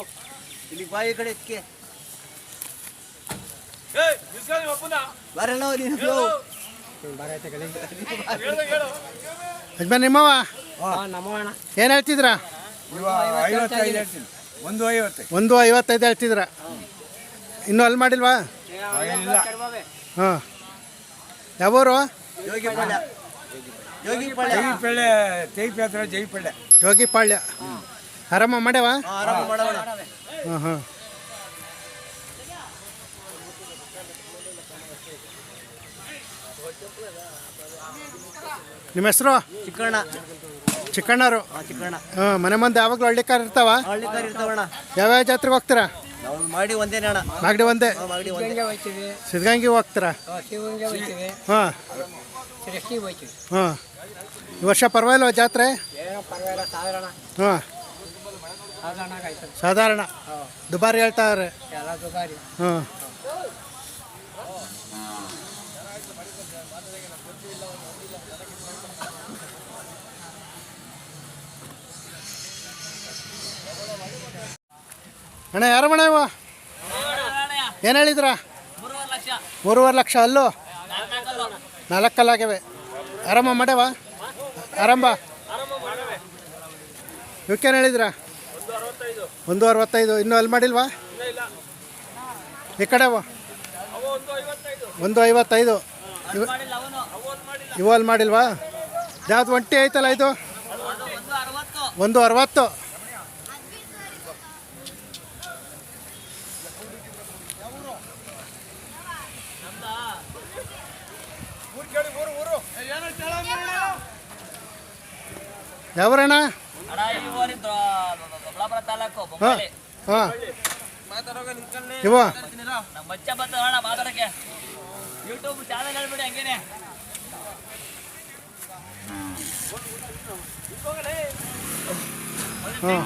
ಎತ್ತು ಇಲ್ಲಿ ಬಾಯಿ ಕಡೆ ಎತ್ಕೆ ಬರಲ್ಲ ನೀನು ಯಜಮಾನ್ ನಿಮ್ಮವ ಏನು ಹೇಳ್ತಿದ್ರ? ಒಂದು ಐವತ್ತೈದು ಒಂದು ಐವತ್ತೈದು ಹೇಳ್ತಿದ್ರ? ಇನ್ನೂ ಅಲ್ಲಿ ಮಾಡಿಲ್ವಾ? ಇಲ್ಲ. ಹಾಂ. ಯಾವೂರು? ಯೋಗಿ ಪಾಳ್ಯ. ಯೋಗಿ ಪಾಳ್ಯ. ಜೈಪೇಳೆ ತೇಪಿ ಹತ್ರ ಜೈಪೇಳೆ ಜೋಗಿಪಾಳ್ಯ ಆರಾಮ ಮಾಡ್ಯಾವ? ಹಾ, ಹಾಂ ಹಾಂ. ನಿಮ್ಮ ಹೆಸರು? ಚಿಕ್ಕಣ್ಣ. ಚಿಕ್ಕಣ್ಣರು ಹಾ ಚಿಕ್ಕಣ್ಣ. ಹಾಂ ಮನೆ ಮುಂದೆ ಯಾವಾಗಲೂ ಹಳ್ಳಿಕಾರ ಇರ್ತಾವ? ಹಳ್ಳಿ ಕಾರ್ ಯಾವ ಯಾವ್ಯಾವ ಜಾತ್ರೆಗೆ ಹೋಗ್ತೀರಾ? ನಾವು ಮಾಡಿ ಒಂದೇ ಅಣ್ಣ. ಮಾಗಡಿ ಒಂದೇ? ಹಾ, ಮಾಡಿ ಒಂದೇ. ಸಿದ್ಧಗಂಗೆ ಹೋಗ್ತೀರಾ? ಹಾಂ ಹಾಂ. ಈ ವರ್ಷ ಪರವಾಗಿಲ್ವ ಜಾತ್ರೆ? ಹಾಂ. ಸಾಧಾರಣ ದುಬಾರಿ ಹೇಳ್ತಾವ್ರೆ ಇದಾರೆ ಅಣ್ಣ ಯಾರ ಮಣ ಇವ? ಏನು ಹೇಳಿದ್ರ? ಮೂರುವರೆ ಲಕ್ಷ. ಅಲ್ಲೂ? ನಾಲ್ಕಲ್ಲಾಗ್ಯವೆ. ಆರಾಮ ಮಾಡ್ಯವ? ಆರಂಭ. ಇವಕ್ಕೇನು ಹೇಳಿದ್ರ? ಒಂದು ಅರವತ್ತೈದು. ಇನ್ನೂ ಅಲ್ಲಿ ಮಾಡಿಲ್ವಾ? ಈ ಕಡೆ ಒಂದು ಐವತ್ತೈದು. ಇವ- ಅಲ್ಲಿ ಮಾಡಿಲ್ವಾ? ಯಾವ್ದು ಒಂಟಿ ಐತಲ್ಲ ಇದು? ಒಂದು ಅರವತ್ತು. ಯಾವ್ರಣ್ಣ ಅಣ್ಣ ಈ ಊರಿ ದೊಡ್ಡಬಳ್ಳಾಪುರ ತಾಲೂಕು ಹಾಂ ಬೊಮ್ಮಳ್ಳಿ ಹಾಂ. ಇವ. ನಮ್ಮ ಬಚ್ಚ ಬರ್ತದ ಅಣ್ಣ ಮಾತಾಡಕ್ಕೆ. ಯೂಟ್ಯೂಬ್ ಚಾನಲ್ ಹೇಳ್ಬಿಡಿ ಹಂಗೇನೆ. ಹಾಂ.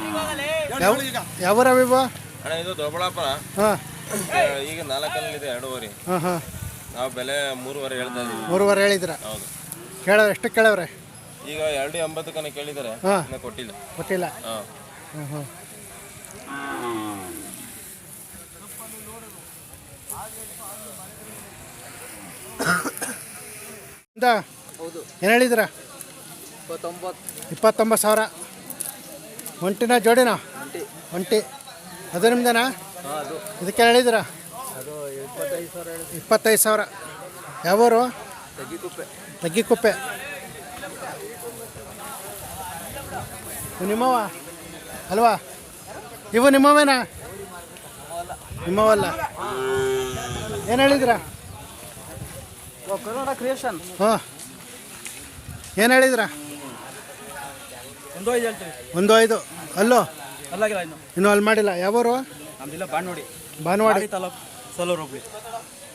ಯಾವ ಯಾವೂರವ ಇವ? ಅಣ್ಣ ಇದು ದೊಡ್ಡಬಳ್ಳಾಪುರ. ಹಾಂ. ಈಗ ನಾಲ್ಕಲ್ಲಿದೆ ಎರಡೂವರೆ. ಹಾಂ ಹಾಂ. ನಾವು ಬೆಲೆ ಮೂರುವರೆ ಹೇಳ್ತಾ ಇದೀವಿ ಮೂರುವರೆ ಹೇಳಿದ್ರ ಹೌದು. ಕೇಳವ್ರೆ ಎಷ್ಟು ಕೇಳವ್ರೆ? ಈಗ ಎರಡು ಎಂಬತ್ತಕ್ಕನ ಕೇಳಿದ್ದಾರೆ. ಹಾಂ. ಇನ್ನ ಕೊಟ್ಟಿಲ್ಲ. ಗೊತ್ತಿಲ್ಲ ಹಾಂ. ಹಾಂ ಹಾಂ. ಹೌದು. ಏನು ಹೇಳಿದ್ರ ಇಪ್ಪತ್ತೊಂಬತ್ತು. ಇಪ್ಪತ್ತೊಂಬತ್ತು ಸಾವಿರ. ಒಂಟಿನ ಜೋಡಿನ? ಒಂಟಿ. ಅದು ನಿಮ್ದೇನಾ? ಇದಕ್ಕೆ ಹೇಳಿದ್ರ ಇಪ್ಪತ್ತೈದು ಸಾವಿರ ಯಾವೂರು? ತಗ್ಗಿಕುಪ್ಪೆ. ತಗ್ಗಿಕುಪ್ಪೆ. ನಿಮ್ಮವ ಅಲ್ವಾ? ಇವು ನಿಮ್ಮವೇನಾ? ನಿಮ್ಮವಲ್ಲ. ಏನು ಹೇಳಿದ್ರ? ಕನ್ನಡ ಕ್ರಿಯೇಷನ್ ಹಾಂ. ಏನು ಹೇಳಿದ್ರ? ಒಂದು ಐದು ಹೇಳ್ತೀವಿ ಒಂದು ಐದು. ಅಲ್ಲೋ? ಅಲ್ಲಾಗಿಲ್ಲ ಇನ್ನು. ಇನ್ನೂ ಅಲ್ಲಿ ಮಾಡಿಲ್ಲ. ಯಾವೂರು? ನಮ್ದಿಲ್ಲ ಬಾಣೋಡಿ ಭಾನುವಾಡಿ ತಾಲೂಕು ಸೋಲೂರು ಹೋಗ್ಲಿ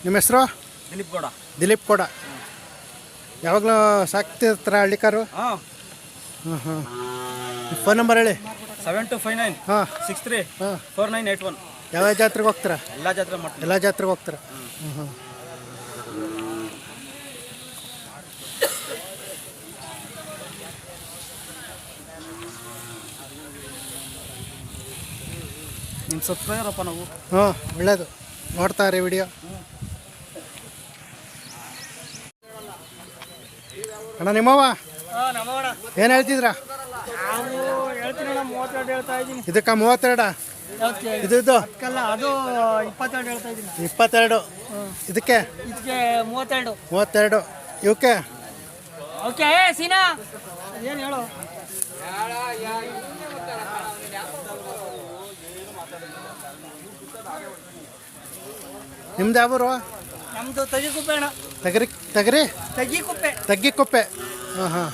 ನಿಮ್ಮ ಹೆಸರು? ದಿಲೀಪ್ ಗೌಡ. ದಿಲೀಪ್ ಕೊಡ ಯಾವಾಗಲೂ ಸಾಕ್ತಿರ್ತಾರ ಹಳ್ಳಿಕಾರು? ಹಾಂ. ಹಾಂ ಹಾಂ ಫೋನ್ ನಂಬರ್ ಹೇಳಿ. Seven two five nine six three four nine eight one. ಯಾವ ಜಾತ್ರೆಗೆ ಹೋಗ್ತೀರಾ? ಎಲ್ಲ ಜಾತ್ರೆ ಮಾಡ್ತೀವಿ. ಎಲ್ಲ ಜಾತ್ರೆಗೆ ಹೋಗ್ತೀರಾ? ಹ್ಞೂ ಹ್ಞೂ ನಿಮ್ಮ ಸಬ್ಸ್ಕ್ರೈಬರಪ್ಪ ನಾವು. ಹಾಂ ಒಳ್ಳೇದು. ನೋಡ್ತಾರೆ ವಿಡಿಯೋ ಅಣ್ಣ ನಿಮ್ಮವ ಏನು ಹೇಳ್ತಿದ್ರ? ಹೇಳ್ತೀನಿ ಅಣ್ಣ ಮೂವತ್ತೆರಡು ಹೇಳ್ತಾ ಇದ್ದೀನಿ. ಇದಕ್ಕೆ ಮೂವತ್ತೆರಡ? ಇದು ಇದು ಅದಕ್ಕೆಲ್ಲ ಅದು ಇಪ್ಪತ್ತೆರಡು ಹೇಳ್ತಾ ಇದ್ದೀನಿ. ಇಪ್ಪತ್ತೆರಡು. ಇದಕ್ಕೆ? ಇದಕ್ಕೆ ಮೂವತ್ತೆರಡು. ಮೂವತ್ತೆರಡು. ಇವಕ್ಕೆ? ಓಕೆ ಸೀನಾ. ಏನು ಹೇಳು? ನಿಮ್ದು ನಮ್ದು ನಮ್ಮದು ತಗಿಕುಪ್ಪೆ ಅಣ್ಣ. ತಗರಿ ತಗರಿ? ತಗ್ಗಿ ಕುಪ್ಪೆ. ಹಾಂ ಹಾಂ ಹಾಂ ಹಾಂ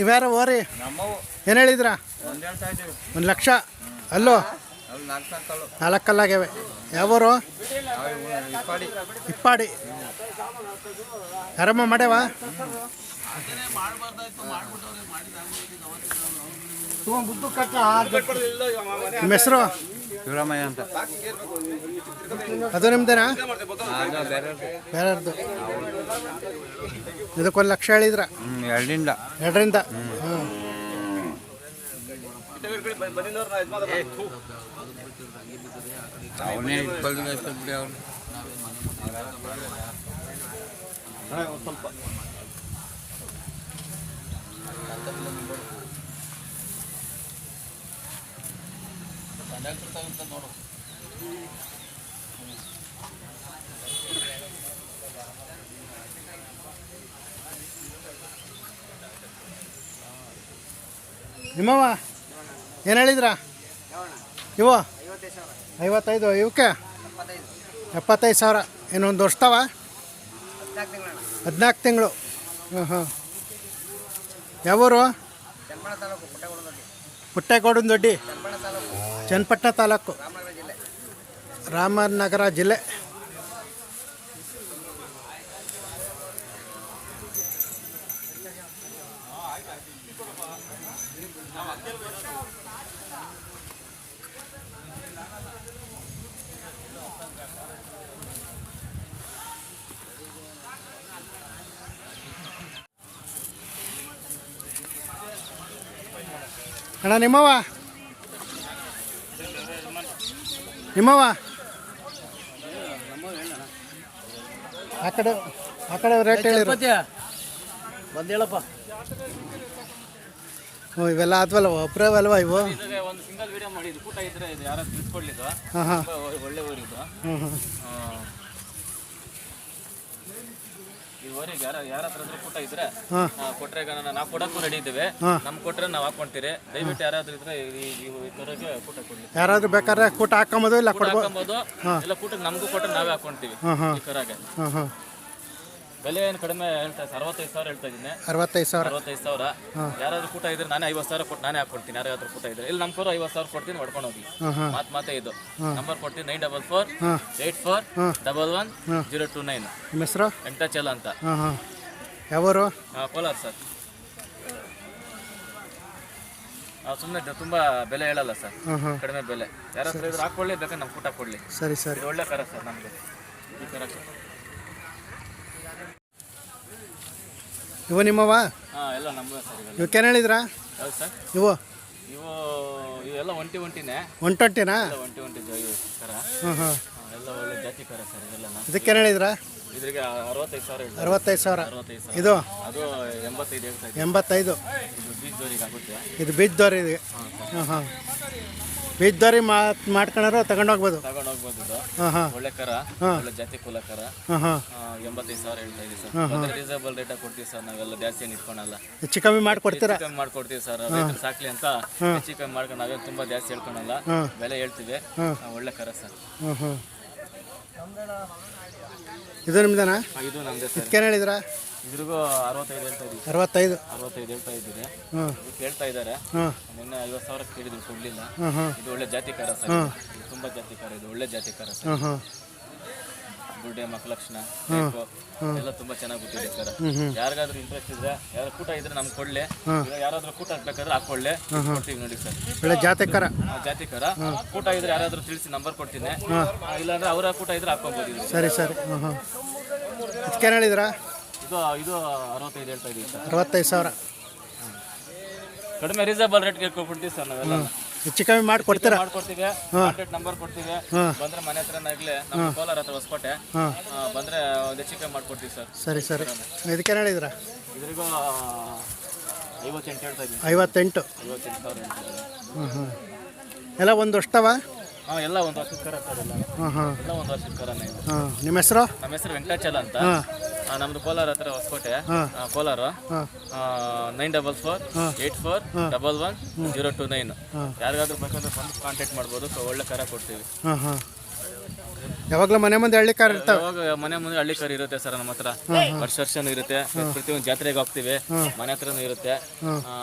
ಇವ್ಯಾರ ಓರಿ? ಏನು ಹೇಳಿದ್ರ? ಒಂದು ಲಕ್ಷ. ಅಲ್ಲೋ? ನಾಲ್ಕು ಯಾವೂರು? ಇಪ್ಪಾಡಿ. ಆರಾಮ ಮಾಡ್ಯಾವ? ನಿಮ್ಮ ಹೆಸರು? ಶಿವರಾಮಯ್ಯ ಅಂತ. ಅದು ನಿಮ್ದೇನಾ? ಬೇರೆಯವ್ರದ್ದು. ಇದಕ್ಕೊಂದು ಲಕ್ಷ ಹೇಳಿದ್ರ? ಹ್ಞೂ ಎರಡರಿಂದ? ಎರಡರಿಂದ ಹಾಂ ಅವನೇ ಇಟ್ಕೊಳ್ಬೇಕು ಕಂಡಕ್ಟರ್ ನೋಡು ನಿಮ್ಮವ ಏನು ಹೇಳಿದ್ರ? ಇವ ಐವತ್ತೈದು, ಇವಕ್ಕೆ? ಎಪ್ಪತ್ತೈದು ಸಾವಿರ. ಏನೊಂದು ವರ್ಷ ಹದಿನಾಲ್ಕು ತಿಂಗಳು. ಹಾಂ ಹಾಂ ಯಾವೂರು? ಪುಟ್ಟೆಗೌಡನ ದೊಡ್ಡಿ ಚನ್ನಪಟ್ಟಣ ತಾಲೂಕು. ರಾಮನಗರ ಜಿಲ್ಲೆ. ಅಣ್ಣ ನಿಮ್ಮವ ನಿಮ್ಮವ ಆ ಕಡೆ ಆ ಕಡೆ ರೇಟ್ ಹೇಳಿರು. ಬಂದು ಹೇಳಪ್ಪ. ಹ್ಞೂ ಇವೆಲ್ಲ ಆದ್ವಲ್ಲ ಅಲ್ವಾ ಇವು? ಒಂದು ಸಿಂಗಲ್ ವಿಡಿಯೋ ಮಾಡಿದ್ದು. ಪುಟ ಇದ್ರೆ ಇದು ಯಾರು ತಿಳ್ಕೊಳ್ಳಿದ್ದು ಹಾಂ ಹಾಂ. ಒಳ್ಳೆ ಊರಿದ್ದು. ಹ್ಞೂ ಹ್ಞೂ ಈ ಊರಿಗೆ ಯಾರ ಯಾರ ಹತ್ರ ಆದ್ರೂ ಕೂಟ ಇದ್ರೆ ಕೊಟ್ರೆ ನಾವು ಕೊಡಕ್ಕೂ ರೆಡಿ ಇದ್ದೇವೆ. ನಮ್ ಕೊಟ್ರೆ ನಾವು ಹಾಕೊಂತೀರಿ. ದಯವಿಟ್ಟು ಯಾರಾದ್ರೂ ಇದ್ರೆ ಈ ಕೂಟ ಕೊಡ್ಲಿ. ಯಾರಾದ್ರೂ ಬೇಕಾದ್ರೆ ಕೂಟ ಹಾಕೊಂಬೋದು ಇಲ್ಲ ಕೂಟ ಕೊಡ್ಬೋದು ಇಲ್ಲ ಕೂಟಕ್ಕೆ ನಮಗೂ ಕೊಟ್ರೆ ನಾವೇ ಹಾಕೊಂತೀವಿ ಈ ಕರಾಗೆ. ಬೆಲೆ ಏನು ಕಡಿಮೆ ಹೇಳ್ತಾ ಅರವತ್ತೈದು ಸಾವಿರ ಹೇಳ್ತಾ ಇದ್ದೀನಿ. ಅರವತ್ತೈದು ಸಾವಿರ. ಅರವತ್ತೈದು ಸಾವಿರ. ಯಾರಾದ್ರೂ ಕೂಟ ಇದ್ರೆ ನಾನೇ ಐವತ್ತು ಸಾವಿರ ಕೊಟ್ಟು ನಾನೇ ಹಾಕೊಡ್ತೀನಿ ಯಾರಾದ್ರೂ ಕೂಟ ಇದ್ರೆ. ಇಲ್ಲಿ ನಮ್ಮ ಐವತ್ತು ಸಾವಿರ ಕೊಡ್ತೀನಿ ಹೊಡ್ಕೊಂಡು ಹೋಗಿ. ಮಾತು ಮಾತೇ ಇದು. ನಂಬರ್ ಕೊಡ್ತೀನಿ nine double four eight four double one zero two nine. ಹೆಸರು? ವೆಂಕಟಾಚಲ ಅಂತ. ಯಾವರು? ಕೋಲಾರ ಸರ್. ಸುಮ್ಮನೆ ತುಂಬಾ ಬೆಲೆ ಹೇಳಲ್ಲ ಸರ್. ಕಡಿಮೆ ಬೆಲೆ. ಯಾರಾದ್ರೂ ಇದ್ರೆ ಹಾಕೊಳ್ಳಿ ಬೇಕಾದ್ರೆ ನಮ್ಗೆ ಕೂಟ ಕೊಡ್ಲಿ. ಸರಿ ಸರಿ. ಒಳ್ಳೆ ಕರ ಸರ್ ನಮಗೆ ಈ ಕರ ಇವು ನಿಮ್ಮವ? ಹಾಂ ಎಲ್ಲ ನಮ್ಮದೇ ಸರ್ ಇವೆಲ್ಲ. ಇವಕ್ಕೇನು ಹೇಳಿದ್ರಾ ಸರ್. ಇವು? ಇವು ಇವೆಲ್ಲ ಒಂಟಿ ಒಂಟಿನೇ. ಒಂಟೊಂಟಿನಾ ಎಲ್ಲ ಒಂಟಿ ಒಂಟಿ ಜೊ- ಇವು ಕರ. ಹಾಂ ಹಾಂ ಆ, ಎಲ್ಲ ಒಳ್ಳೆ ಜಾತಿ ಕರ ಸರ್ ಇದೆಲ್ಲ ಇದಕ್ಕೇನು ಹೇಳಿದ್ರಾ ಇದ್ರಿಗೆ ಅರವತ್ತೈದು ಸಾವಿರ ಹೇಳ್ತಾರೆ ಅರವತ್ತೈದು ಸಾವಿರ. ಅರವತ್ತೈದು ಸಾವಿರ. ಇದು? ಅದು ಎಂಬತ್ತೈದು ಹೇಳ್ತಾ ಇದೆ ಎಂಬತ್ತೈದು. ಇದು ಆಗುತ್ತೆ ಇದು ಬೀಜ್ದವ್ರಿ ಇದು ಹಾಂ ಹಾಂ ಬೀಜ್ದವ್ರಿ ಮಾತ್ ಮಾಡ್ಕೊಂಡ್ರು ತಗೊಂಡೋಗ್ಬೋದು. ತಗೊಂಡು ಹೋಗ್ಬೋದು ಇದು. ಹಾಂ ಹಾಂ. ಒಳ್ಳೆ ಕರ ಒಳ್ಳೆ ಜಾತಿ ಕುಲ ಕರ. ಹಾಂ ಹಾಂ. ಎಂಬತ್ತೈದು ಸಾವಿರ ಹೇಳ್ತಾ ಇದೀವಿ ಸರ್. ರೀಸನಬಲ್ ರೇಟ್ ಕೊಡ್ತೀವಿ ಸರ್. ನಾವೆಲ್ಲ ಜಾಸ್ತಿ ಏನು ಇಟ್ಕೊಳಲ್ಲ. ಹೆಚ್ಚು ಕಮ್ಮಿ ಮಾಡಿಕೊಡ್ತೀರಾ? ಕಮ್ಮಿ ಮಾಡ್ಕೊಡ್ತೀವಿ ಸರ್. ರೈತರು ಸಾಕ್ಲಿ ಅಂತ ಹೆಚ್ಚು ಕಮ್ಮಿ ಮಾಡ್ಕೊಂಡು ನಾವೇ ತುಂಬಾ ಜಾಸ್ತಿ ಹೇಳ್ಕೊಳಲ್ಲ. ಬೆಲೆ ಹೇಳ್ತೀವಿ. ಆ, ಒಳ್ಳೆ ಕರ ಸರ್. ಹ್ಞೂ ಹ್ಞೂ ಇದು ನಿಮ್ದೇನಾ? ಆ, ಇದು ನಮ್ದೇ ಸರ್. ಇದಕ್ಕೇನು ಹೇಳಿದ್ರಾ? ಇದ್ರಿಗೂ ಅರವತ್ತೈದು ಹೇಳ್ತಾ ಇದ್ದೀವಿ. ಅರವತ್ತೈದು? ಅರವತ್ತೈದು ಹೇಳ್ತಾ ಇದ್ದೀರಿ. ಹ್ಞೂ ಕೇಳ್ತಾ ಇದ್ದಾರೆ. ನಿನ್ನೆ ಐವತ್ತು ಸಾವಿರ ಕೇಳಿದ್ರು ಕೊಡ್ಲಿಲ್ಲ. ಇದು ಒಳ್ಳೆ ಜಾತಿ ಕರ ಸರ್ ಇದು. ತುಂಬಾ ಜಾತಿ ಕರ ಇದು ಒಳ್ಳೆ ಜಾತಿ ಕರ ಸರ್ ಬುಡ್ಡೆ ಮಕ್ಕಲಕ್ಷಣ ಎಲ್ಲ ತುಂಬಾ ಚೆನ್ನಾಗಿ ಗೊತ್ತಿದೆ ಸರ್. ಯಾರಿಗಾದ್ರೂ ಇಂಟ್ರೆಸ್ಟ್ ಇದ್ರೆ ಯಾರು ಕೂಟ ಇದ್ರೆ ನಮ್ಗೆ ಕೊಡ್ಲಿ. ಯಾರಾದ್ರೂ ಕೂಟ ಹಾಕ್ಬೇಕಾದ್ರೆ ಹಾಕೊಳ್ಳಿ ಕೊಡ್ತೀವಿ ನೋಡಿ ಸರ್. ಒಳ್ಳೆ ಜಾತಿಕಾರ. ಆ, ಜಾತಿ ಕರ ಕೂಟ ಇದ್ರೆ ಯಾರಾದ್ರೂ ತಿಳಿಸಿ ನಂಬರ್ ಕೊಡ್ತೀನಿ. ಇಲ್ಲಾಂದ್ರೆ ಅವರ ಕೂಟ ಇದ್ರೆ ಹಾಕೊಬೋದು. ಸರಿ ಸರಿ. ಹೇಳಿದ್ರಾ ಇದು ಇದು ಅರವತ್ತೈದು ಹೇಳ್ತಾ ಇದೀವಿ ಸರ್. ಅರವತ್ತೈದು ಸಾವಿರ. ಕಡಿಮೆ ರೀಸನಬಲ್ ರೇಟ್ಗೆ ಕೊಟ್ಬಿಡ್ತೀವಿ ಸರ್ ನಾವೆಲ್ಲ. ಹೆಚ್ಚು ಕಮ್ಮಿ ಮಾಡಿಕೊಡ್ತೀರಾ ಮಾಡ್ಕೊಡ್ತೀವಿ ಕಾಂಟ್ಯಾಕ್ಟ್ ನಂಬರ್ ಕೊಡ್ತೀವಿ. ಬಂದ್ರೆ ಮನೆ ಹತ್ರನಾಗ್ಲಿ ನಮ್ಮ ಕೋಲಾರ ಹತ್ರ ಹೊಸಕೋಟೆ. ಬಂದ್ರೆ ಒಂದು ಹೆಚ್ಚು ಕಮ್ಮಿ ಮಾಡ್ಕೊಡ್ತೀವಿ ಸರ್. ಸರಿ ಸರ್. ಇದಕ್ಕೆ ಹೇಳಿದ್ರ? ಇದ್ರಿಗೂ ಐವತ್ತೆಂಟು ಹೇಳ್ತಾ ಇದ್ದೀವಿ ಐವತ್ತೆಂಟು. ಐವತ್ತೆಂಟು ಸಾವಿರ ಹೇಳ್ತಾ ಹ್ಞೂ ಹಾಂ ಹಾಂ ಎಲ್ಲ ಒಂದು ವರ್ಷದವ? ಹಾಂ ಎಲ್ಲ ಒಂದು ವರ್ಷದ ಕರ ಸರ್ ಎಲ್ಲ. ಹಾಂ ಹಾಂ. ಎಲ್ಲ ಒಂದು ವರ್ಷದ ಕರನೇ ಇದು. ಹಾಂ ನಿಮ್ಮ ಹೆಸರು? ನಮ್ಮ ಹೆಸರು ವೆಂಕಟಾಚಲ ಅಂತ. ಹಾಂ. ಆ, ನಮ್ದು ಕೋಲಾರ ಹತ್ರ ಹೊಸಕೋಟೆ. ಆ, Kolar. Nine double four eight four double one zero two nine ಯಾರಿಗಾದ್ರೂ ಬೇಕಂದ್ರೆ ಬಂದು ಕಾಂಟ್ಯಾಕ್ಟ್ ಮಾಡ್ಬೋದು. ಸೊ ಒಳ್ಳೆ ಕರ ಕೊಡ್ತೀವಿ. ಹಾಂ ಹಾಂ. ಯಾವಾಗಲೂ ಮನೆ ಮುಂದೆ ಹಳ್ಳಿ ಕಾರ್ ಇರ್ತಾವೆ? ಮನೆ ಮುಂದೆ ಹಳ್ಳಿ ಕರಿ ಇರುತ್ತೆ ಸರ್ ನಮ್ಮ ಹತ್ರ. ವರ್ಷ ವರ್ಷನೂ ಇರುತ್ತೆ. ಪ್ರತಿಯೊಂದು ಜಾತ್ರೆಗೆ ಹೋಗ್ತೀವಿ. ಮನೆ ಹತ್ರನೂ ಇರುತ್ತೆ. ಆ,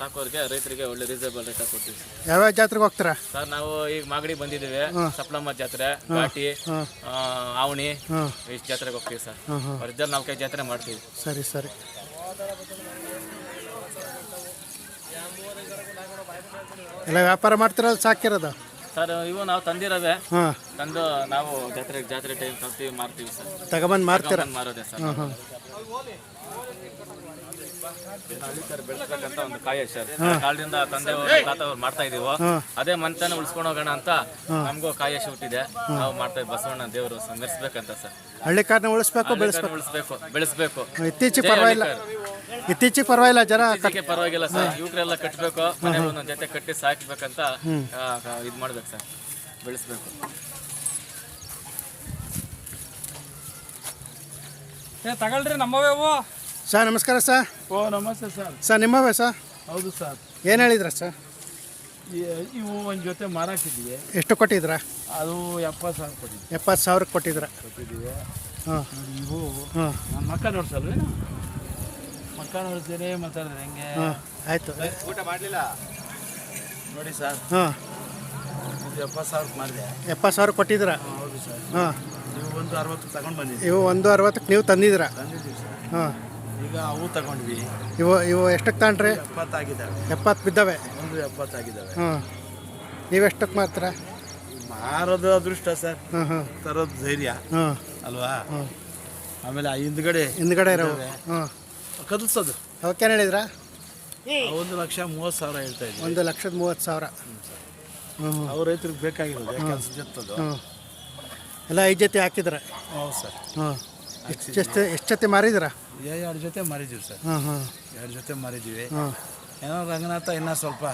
ಸಾಕೋರಿಗೆ ರೈತರಿಗೆ ಒಳ್ಳೆ ರೀಸನಬಲ್ ರೇಟ್ ಕೊಡ್ತೀವಿ ಯಾವ್ಯಾವ ಜಾತ್ರೆಗೆ ಹೋಗ್ತೀರಾ? ಸರ್ ನಾವು ಈಗ ಮಾಗಡಿ ಬಂದಿದ್ದೀವಿ. ಸಪ್ಲಮ್ಮ ಜಾತ್ರೆ ಘಾಟಿ ಆವಣಿ ಇಷ್ಟು ಜಾತ್ರೆಗೆ ಹೋಗ್ತೀವಿ ಸರ್. ಒರಿಜಿನಲ್ ನಾಲ್ಕೈದು ಜಾತ್ರೆ ಮಾಡ್ತೀವಿ. ಸರಿ ಸರಿ. ಎಲ್ಲ ವ್ಯಾಪಾರ ಮಾಡ್ತಿರೋದು ಸಾಕಿರೋದು ಸರ್ ಇವು ನಾವು ತಂದಿರೋವೆ. ಹಾಂ. ತಂದು ನಾವು ಜಾತ್ರೆ ಜಾತ್ರೆ ಟೈಮ್ ತರ್ತೀವಿ ಮಾರ್ತೀವಿ ಸರ್. ತಗೊಂಬಂದು ಮಾರ್ತೀರ? ಮಾರೋದೆ ಸರ್. ಹಳ್ಳಿ ಒಂದು ಕಾಯ ಸರ್. ಕಾಲದಿಂದ ತಂದೆ ತಾತ ಅವ್ರು ಮಾಡ್ತಾ ಇದೀವೋ? ಅದೇ ಮಂತನ ಉಳಿಸ್ಕೊಂಡು ಹೋಗೋಣ ಅಂತ ನಮಗೂ ಕಾಯಶ ಹುಟ್ಟಿದೆ. ನಾವು ಮಾಡ್ತಾ ಇದ್ದೀವಿ ಬಸವಣ್ಣ ದೇವರು ಮೆರೆಸ್ಬೇಕಂತ ಸರ್. ಹಳ್ಳಿ ಕಾರ್ನ ಉಳಿಸ್ಬೇಕು ಬೆಳೆಸ್ಬೇಕು. ಉಳಿಸ್ಬೇಕು ಬೆಳೆಸ್ಬೇಕು. ಇತ್ತೀಚೆಗೆ ಪರವಾಗಿಲ್ಲ. ಇತ್ತೀಚೆಗೆ ಪರವಾಗಿಲ್ಲ ಜನ ಇದಕ್ಕೆ ಪರವಾಗಿಲ್ಲ ಸರ್. ಯುವಕರೆಲ್ಲ ಕಟ್ಟಬೇಕು ಒಂದೊಂದ್ ಜೊತೆ ಕಟ್ಟಿ ಸಾಕ್ಬೇಕಂತ ಇದು ಮಾಡ್ಬೇಕು ಸರ್. ಬೆಳೆಸ್ಬೇಕು. ಏ ತಗೊಳ್ರಿ ನಮ್ಮವೇ ಅವು ಸರ್ ನಮಸ್ಕಾರ ಸರ್. ಓ ನಮಸ್ತೆ ಸರ್. ಸರ್ ನಿಮ್ಮವೇ ಸರ್? ಹೌದು ಸರ್. ಏನು ಹೇಳಿದ್ರ ಸರ್? ಇವು ಒಂದು ಜೊತೆ ಮಾರಾಕಿದ್ವಿ ಎಷ್ಟು ಕೊಟ್ಟಿದ್ರ? ಅದು ಎಪ್ಪತ್ತು ಸಾವಿರ ಕೊಟ್ಟಿದ್ವಿ ಎಪ್ಪತ್ತು ಸಾವಿರಕ್ಕೆ ಕೊಟ್ಟಿದ್ರ? ಕೊಟ್ಟಿದ್ದೀವಿ. ಹಾಂ. ಇವು ಹಾಂ ನನ್ನ ಮಕ್ಕ ನೋಡ್ಸಲ್ವೇನು? ಮಕ್ಕ ನೋಡ್ತೀರಿ ಮಾತಾಡಿದ್ರೆ ಹೆಂಗೆ? ಹಾಂ ಆಯಿತು. ಊಟ ಮಾಡಲಿಲ್ಲ? ನೋಡಿ ಸರ್. ಹಾಂ. ಎಪ್ಪತ್ತು ಸಾವಿರಕ್ಕೆ ಮಾಡಿದೆ. ಎಪ್ಪತ್ತು ಸಾವಿರ ಕೊಟ್ಟಿದ್ರ? ಹೌದು ಸರ್. ಹಾಂ. ನೀವು ಒಂದು ಅರವತ್ತು ತಗೊಂಡು ಬಂದಿದ್ದೀವಿ. ಇವು ಒಂದು ಅರವತ್ತಕ್ಕೆ ನೀವು ತಂದಿದ್ದೀರಾ? ತಂದಿದ್ದೀವಿ ಸರ್. ಹಾಂ. ಈಗ ಅವು ತಗೊಂಡ್ವಿ. ಇವು ಇವು ಎಷ್ಟಕ್ಕೆ ತಗೊಂಡ್ರಿ ಎಪ್ಪತ್ತಾಗಿದ್ದಾವೆ. ಎಪ್ಪತ್ತು ಬಿದ್ದಾವೆ? ಒಂದು ಎಪ್ಪತ್ತಾಗಿದ್ದಾವೆ. ಹ್ಞೂ ನೀವು ಎಷ್ಟಕ್ಕೆ ಮಾತ್ರ? ಮಾರೋದು ಅದೃಷ್ಟ ಸರ್. ಹ್ಞೂ ಹ್ಞೂ ತರೋದು ಧೈರ್ಯ. ಹಾಂ ಅಲ್ವಾ? ಹ್ಞೂ ಆಮೇಲೆ ಆ ಹಿಂದ್ಗಡೆ ಹಿಂದ್ಗಡೆ ಇರೋ ಹ್ಞೂ ಕದಲ್ಸೋದು. ಅವಕ್ಕೇನು ಹೇಳಿದ್ರಾ? ಒಂದು ಲಕ್ಷ ಮೂವತ್ತು ಸಾವಿರ ಹೇಳ್ತಾ ಇದ್ದೀವಿ ಒಂದು ಲಕ್ಷದ ಮೂವತ್ತು ಸಾವಿರ. ಹ್ಞೂ ಹ್ಞೂ ಅವ್ರ ರೈತರಿಗೆ ಬೇಕಾಗಿರೋದು ಕೆಲಸ ಜತ್ತದು ಹ್ಞೂ ಎಲ್ಲ ಐದು ಜೊತೆ ಹಾಕಿದ್ರೆ. ಹೌದು ಸರ್. ಹಾಂ ಎಷ್ಟು ಎಷ್ಟು ಜೊತೆ ಮಾರಿದಿರ ಎರಡು ಜೊತೆ ಮಾರಿದ್ದೀವಿ ಸರ್. ಹಾಂ ಹಾಂ. ಎರಡು ಜೊತೆ ಮಾರಿದ್ದೀವಿ. ಏನೋ ರಂಗನಾಥ ಇನ್ನೂ ಸ್ವಲ್ಪ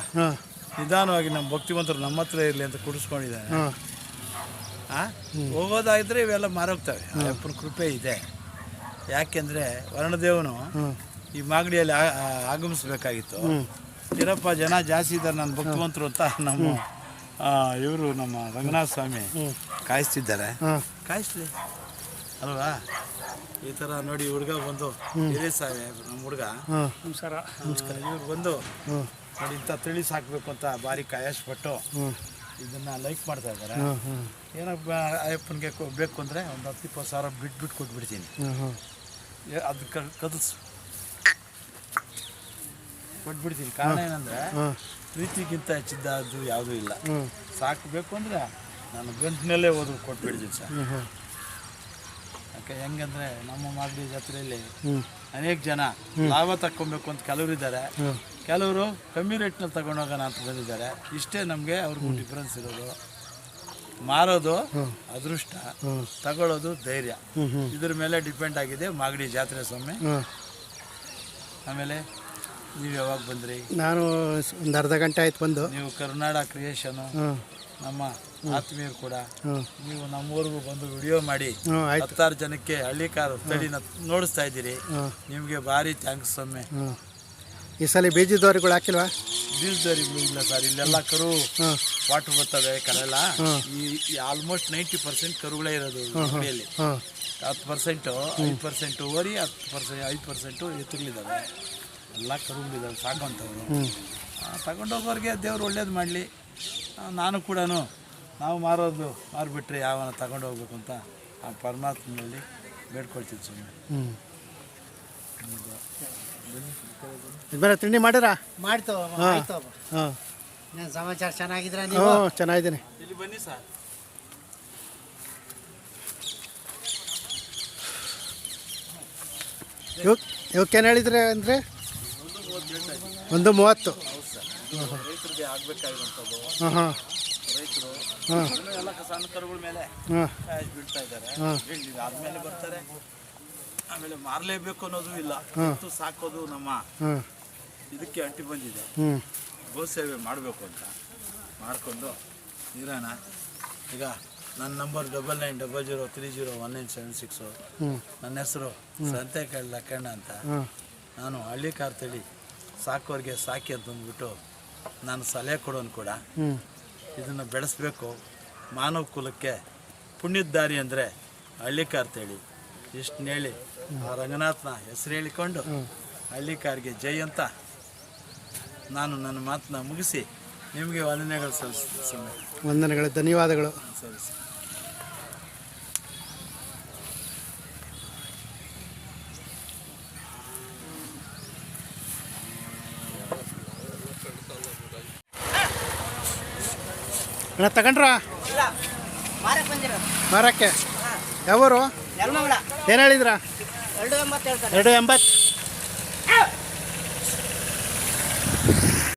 ನಿಧಾನವಾಗಿ ನಮ್ಮ ಭಕ್ತಿವಂತರು ನಮ್ಮ ಹತ್ರ ಇರಲಿ ಅಂತ ಕುಡಿಸ್ಕೊಂಡಿದ್ದಾನೆ ಹೋಗೋದಾಗಿದ್ರೆ ಇವೆಲ್ಲ ಮಾರೋಗ್ತವೆ. ಅಪ್ಪನ ಕೃಪೆ ಇದೆ. ಯಾಕೆಂದರೆ ವರ್ಣದೇವನು ಈ ಮಾಗಡಿಯಲ್ಲಿ ಆಗಮಿಸಬೇಕಾಗಿತ್ತು. ಇರಪ್ಪ ಜನ ಜಾಸ್ತಿ ಇದ್ದಾರೆ ನನ್ನ ಭಕ್ತಿವಂತರು ಅಂತ ನಮ್ಮ ಇವರು ನಮ್ಮ ರಂಗನಾಥ ಸ್ವಾಮಿ ಕಾಯಿಸ್ತಿದ್ದಾರೆ. ಕಾಯಿಸ್ಲಿ. ಅಲ್ವಾ? ಈ ಥರ ನೋಡಿ ಹುಡುಗ ಬಂದು ಇದೇ ಸಾಹೇಬ್ ನಮ್ಮ ಹುಡುಗ. ನಮಸ್ಕಾರ. ನಮಸ್ಕಾರ. ಇವ್ರು ಬಂದು ನೋಡಿ ಇಂಥ ತಿಳಿ ಸಾಕಬೇಕು ಅಂತ ಭಾರಿ ಪಟ್ಟು ಇದನ್ನ ಲೈಕ್ ಮಾಡ್ತಾ ಇದ್ದಾರೆ. ಏನಪ್ಪ ಅಯ್ಯಪ್ಪನಿಗೆ ಕೊ- ಬೇಕು ಅಂದರೆ ಒಂದು ಹತ್ತು ಇಪ್ಪತ್ತು ಸಾವಿರ ಬಿಟ್ಟು ಬಿಟ್ಟು ಕೊಟ್ಬಿಡ್ತೀನಿ ಅದು ಕ- ಕೊಟ್ಬಿಡ್ತೀನಿ. ಕಾರಣ ಏನಂದರೆ ಪ್ರೀತಿಗಿಂತ ಹೆಚ್ಚಿದ್ದ ಅದು ಯಾವುದೂ ಇಲ್ಲ. ಸಾಕ್ಬೇಕು ಸಾಕಬೇಕು ಅಂದರೆ ನಾನು ಗಂಟಿನಲ್ಲೇ ಓದು ಕೊಟ್ಬಿಡ್ತೀನಿ ಸರ್. ಯಾಕೆ ಹೆಂಗಂದ್ರೆ ನಮ್ಮ ಮಾಗಡಿ ಜಾತ್ರೆಯಲ್ಲಿ ಅನೇಕ ಜನ ಲಾಭ ತಕ್ಕೊಬೇಕು ಅಂತ ಕೆಲವರು ಇದ್ದಾರೆ. ಕೆಲವರು ಕಮ್ಮಿ ರೇಟ್ನಲ್ಲಿ ತಗೊಂಡೋಗೋಣ ಅಂತ ಬಂದಿದ್ದಾರೆ. ಇಷ್ಟೇ ನಮಗೆ ಅವ್ರಿಗೂ ಡಿಫ್ರೆನ್ಸ್ ಇರೋದು. ಮಾರೋದು ಅದೃಷ್ಟ. ತಗೊಳ್ಳೋದು ಧೈರ್ಯ. ಇದ್ರ ಮೇಲೆ ಡಿಪೆಂಡ್ ಆಗಿದೆ ಮಾಗಡಿ ಜಾತ್ರೆ ಸ್ವಾಮಿ. ಆಮೇಲೆ ನೀವು ಯಾವಾಗ ಬಂದ್ರಿ? ನಾನು ಒಂದು ಅರ್ಧ ಗಂಟೆ ಆಯ್ತು ಬಂದು. ನೀವು ಕರ್ನಾಡ ಕ್ರಿಯೇಷನು ನಮ್ಮ ಆತ್ಮೀಯರು ಕೂಡ ನೀವು ನಮ್ಮೂರಿಗೂ ಬಂದು ವಿಡಿಯೋ ಮಾಡಿ ಹತ್ತಾರು ಜನಕ್ಕೆ ಹಳ್ಳಿ ಕಾರು ತಳಿನ ನೋಡಿಸ್ತಾ ಇದ್ದೀರಿ. ನಿಮಗೆ ಭಾರಿ ಥ್ಯಾಂಕ್ಸ್ ಸ್ವಾಮಿ ಈ ಸಲ ಬೀಜದವ್ರಿಗಳು ಹಾಕಿಲ್ವಾ? ಬೀಜದವರಿಗೂ ಇಲ್ಲ ಸರ್ ಇಲ್ಲೆಲ್ಲ ಕರು ವಾಟರ್ ಬರ್ತವೆ ಕರೆಲ್ಲ. ಈ ಆಲ್ಮೋಸ್ಟ್ ನೈಂಟಿ ಪರ್ಸೆಂಟ್ ಕರುಗಳೇ ಇರೋದು ಮನೆಯಲ್ಲಿ ಹತ್ತು ಪರ್ಸೆಂಟು ಐದು ಪರ್ಸೆಂಟು ಓರಿ ಹತ್ತು ಪರ್ಸೆಂಟ್ ಐದು ಪರ್ಸೆಂಟು ಎತ್ತುಗಳಿದ್ದಾವೆ ಎಲ್ಲ ಕರುಗಳಿದ್ದಾವೆ ಸಾಕುವಂಥವ್ರು. ತಗೊಂಡೋಗೋರಿಗೆ ದೇವ್ರು ಒಳ್ಳೇದು ಮಾಡಲಿ. ನಾನು ಕೂಡ ನಾವು ಮಾರೋದು ಮಾರಿಬಿಟ್ರೆ ಯಾವನ ತಗೊಂಡು ಹೋಗ್ಬೇಕು ಅಂತ ಆ ಪರಮಾತ್ಮನಲ್ಲಿ ಬೇಡ್ಕೊಳ್ತೀವಿ ಸುಮ್ಮನೆ ಹ್ಞೂ ಬೇರೆ ತಿಂಡಿ ಮಾಡಿರಾ? ಮಾಡ್ತೇವೆ ಹಾಂ. ಸಮಾಚಾರ ಚೆನ್ನಾಗಿದ್ರ ನೀವು? ಚೆನ್ನಾಗಿದ್ದೀನಿ. ಇಲ್ಲಿ ಬನ್ನಿ ಸರ್. ಇವಕ್ಕೆ ಇವಕ್ಕೇನು ಹೇಳಿದ್ರೆ ಅಂದರೆ? ಒಂದು ಮೂವತ್ತು. ರೈತರಿಗೆ ಆಗಬೇಕಾಗಿರುವಂಥದ್ದು. ರೈತರು ಎಲ್ಲ ಸಣ್ಣ ಕರುಗಳ ಮೇಲೆ ಬೀಳ್ತಾ ಇದ್ದಾರೆ. ಆದ್ಮೇಲೆ ಬರ್ತಾರೆ. ಆಮೇಲೆ ಮಾರಲೇಬೇಕು ಅನ್ನೋದು ಇಲ್ಲ. ಸಾಕೋದು ನಮ್ಮ ಇದಕ್ಕೆ ಅಂಟಿ ಬಂದಿದೆ. ಹ್ಞೂ ಗೋ ಸೇವೆ ಮಾಡಬೇಕು ಅಂತ ಮಾಡಿಕೊಂಡು ಇರೋಣ. ಈಗ ನನ್ನ number double nine double zero three zero one nine seven six ನನ್ನ ಹೆಸರು ಸಂತೆಕಾಯಿ ಲಕ್ಕಣ್ಣ ಅಂತ. ನಾನು ಹಳ್ಳಿ ಕಾರ್ತಳಿ ಸಾಕೋರಿಗೆ ಸಾಕಿ ಅಂತಂದ್ಬಿಟ್ಟು ನಾನು ಸಲಹೆ ಕೊಡೋನು ಕೂಡ. ಇದನ್ನು ಬೆಳೆಸಬೇಕು. ಮಾನವ ಕುಲಕ್ಕೆ ಪುಣ್ಯದ ದಾರಿ ಅಂದರೆ ಹಳ್ಳಿಕಾರ್ ತೇಳಿ ಇಷ್ಟು ಹೇಳಿ ಆ ರಂಗನಾಥನ ಹೆಸರು ಹೇಳಿಕೊಂಡು ಹಳ್ಳಿಕಾರ್ಗೆ ಜೈ ಅಂತ ನಾನು ನನ್ನ ಮಾತನ್ನ ಮುಗಿಸಿ ನಿಮಗೆ ವಂದನೆಗಳು ಸಲ್ಲಿಸ್ತೀನಿ. ವಂದನೆಗಳು ಧನ್ಯವಾದಗಳು. ಸರಿ ಸರ್ ಅಣ್ಣ ತಗೊಂಡ್ರ? ಮಾರಕ್ಕೆ ಯಾವ ಯಾವೂರು? ಏನು ಹೇಳಿದ್ರಾ? ಎರಡು ಎಂಬತ್ತು ಹೇಳ್ತಾರೆ. ಎರಡು ಎಂಬತ್ತು?